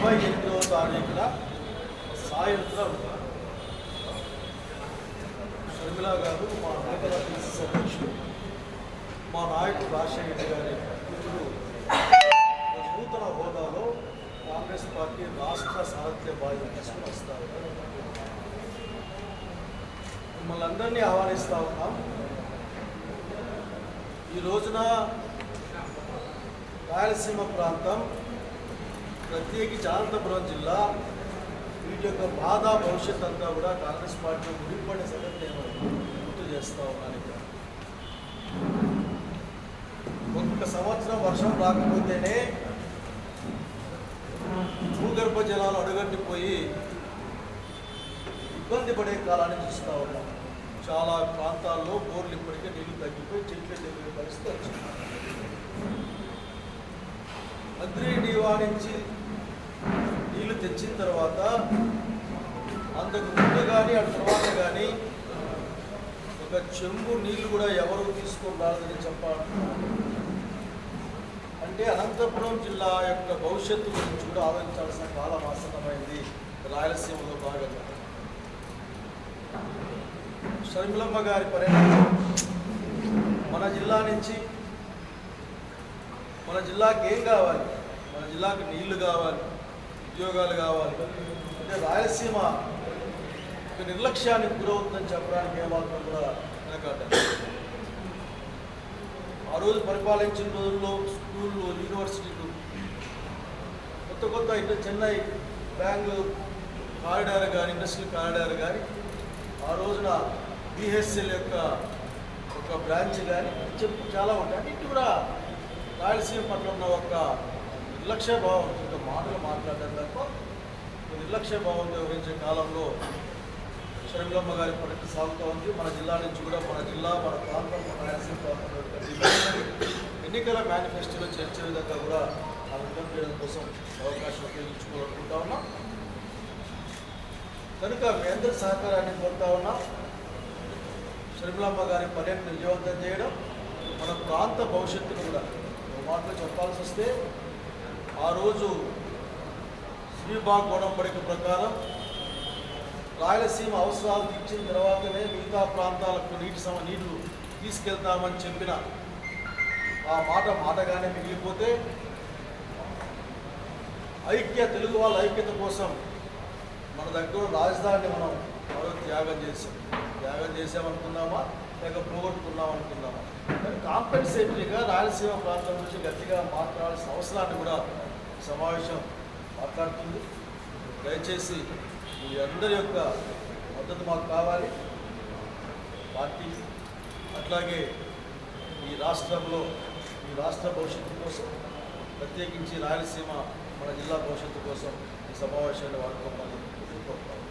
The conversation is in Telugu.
తారీఖున సాయంత్రం షర్మిల గారు మా నేతల పిసిసి అధ్యక్షుడు మా నాయకుడు రాజశేఖర గారి కూతురు నూతన హోదాలో కాంగ్రెస్ పార్టీ రాష్ట్ర సారథ్య బాధ్యత తీసుకుని వస్తారు. మిమ్మల్ని అందరినీ ఆహ్వానిస్తా ఉన్నాం. ఈ రోజున రాయలసీమ ప్రాంతం ప్రత్యేకించి అనంతపురం జిల్లా వీటి యొక్క బాధ భవిష్యత్ అంతా కూడా కాంగ్రెస్ పార్టీ ముడిపడే సంగతి నేను గుర్తు చేస్తా ఉన్నాను ఇక్కడ. ఒక్క సంవత్సరం వర్షం రాకపోతేనే భూగర్భ జలాలు అడుగట్టిపోయి ఇబ్బంది పడే కాలాన్ని చూస్తూ ఉన్నాం. చాలా ప్రాంతాల్లో బోర్లు ఇప్పటికే నీళ్ళు తగ్గిపోయి చెట్లు తగ్గిన పరిస్థితి వచ్చింది. అగ్రి నివారించి తెచ్చిన తర్వాత అంతకు ముందు కానీ ఆ తర్వాత కానీ ఒక చెంబు నీళ్ళు కూడా ఎవరు తీసుకొని రాలేదని చెప్పాలి. అంటే అనంతపురం జిల్లా యొక్క భవిష్యత్తు గురించి కూడా ఆలోచించాల్సిన కాలం ఆసన్నమైంది రాయలసీమలో భాగంగా. షర్మిలమ్మ గారి పర్యటన మన జిల్లా నుంచి మన జిల్లాకి ఏం కావాలి? మన జిల్లాకి నీళ్ళు కావాలి. ఉద్యోగాలు కావాలి. అంటే రాయలసీమ ఒక నిర్లక్ష్యానికి గురవుతుందని చెప్పడానికి ఏమాత్రం కూడా వెనకాట ఆ రోజు పరిపాలించిన రోజుల్లో స్కూళ్ళు యూనివర్సిటీలు కొత్త కొత్త ఇటు చెన్నై బెంగళూరు కారిడార్ కానీ ఇండస్ట్రియల్ కారిడార్ కానీ ఆ రోజున బిహెచ్ఎల్ యొక్క ఒక బ్రాంచ్ కానీ చెప్పు చాలా ఉంటాయి. ఇటు కూడా రాయలసీమ పట్ల ఉన్న ఒక నిర్లక్ష్య భావం మాటలు మాట్లాడడం తప్ప నిర్లక్ష్య భావంతో వివరించే కాలంలో షర్మిలమ్మ గారి పర్యటన సాగుతూ ఉంది. మన జిల్లా నుంచి కూడా మన జిల్లా మన ప్రాంతం మన రాయలసీమ ప్రాంతం ఎన్నికల మేనిఫెస్టోలో చేర్చే విధంగా కూడా ఆ విధం చేయడం కోసం అవకాశం ఉపయోగించుకోవాలనుకుంటా ఉన్నాం. కనుక మీ అందరి సహకారాన్ని కోరుతా ఉన్నాం. షర్మిలమ్మ గారి పర్యటన విజయవంతం చేయడం మన ప్రాంత భవిష్యత్తును కూడా మాటలు చెప్పాల్సి వస్తే ఆ రోజు శ్రీబాగ్ గొడవపడిక ప్రకారం రాయలసీమ అవసరాలు తీర్చిన తర్వాతనే మిగతా ప్రాంతాలకు నీటి సమ నీళ్ళు తీసుకెళ్తామని చెప్పిన ఆ మాట మాటగానే మిగిలిపోతే ఐక్య తెలుగు వాళ్ళ ఐక్యత కోసం మన దగ్గర రాజధానిని మనం మరో త్యాగం చేసాం త్యాగం చేసామనుకుందామా లేక పోగొట్టుకున్నాం అనుకుందామా కానీ కాంపెన్సేటరీగా రాయలసీమ ప్రాంతం నుంచి గట్టిగా మాట్లాడాల్సిన అవసరాన్ని కూడా సమావేశం మాట్లాడుతుంది. దయచేసి మీ అందరి యొక్క మద్దతు మాకు కావాలి. పార్టీ అట్లాగే ఈ రాష్ట్రంలో ఈ రాష్ట్ర భవిష్యత్తు కోసం ప్రత్యేకించి రాయలసీమ మన జిల్లా భవిష్యత్తు కోసం ఈ సమావేశాన్ని వాడుకోమని కోరుతాను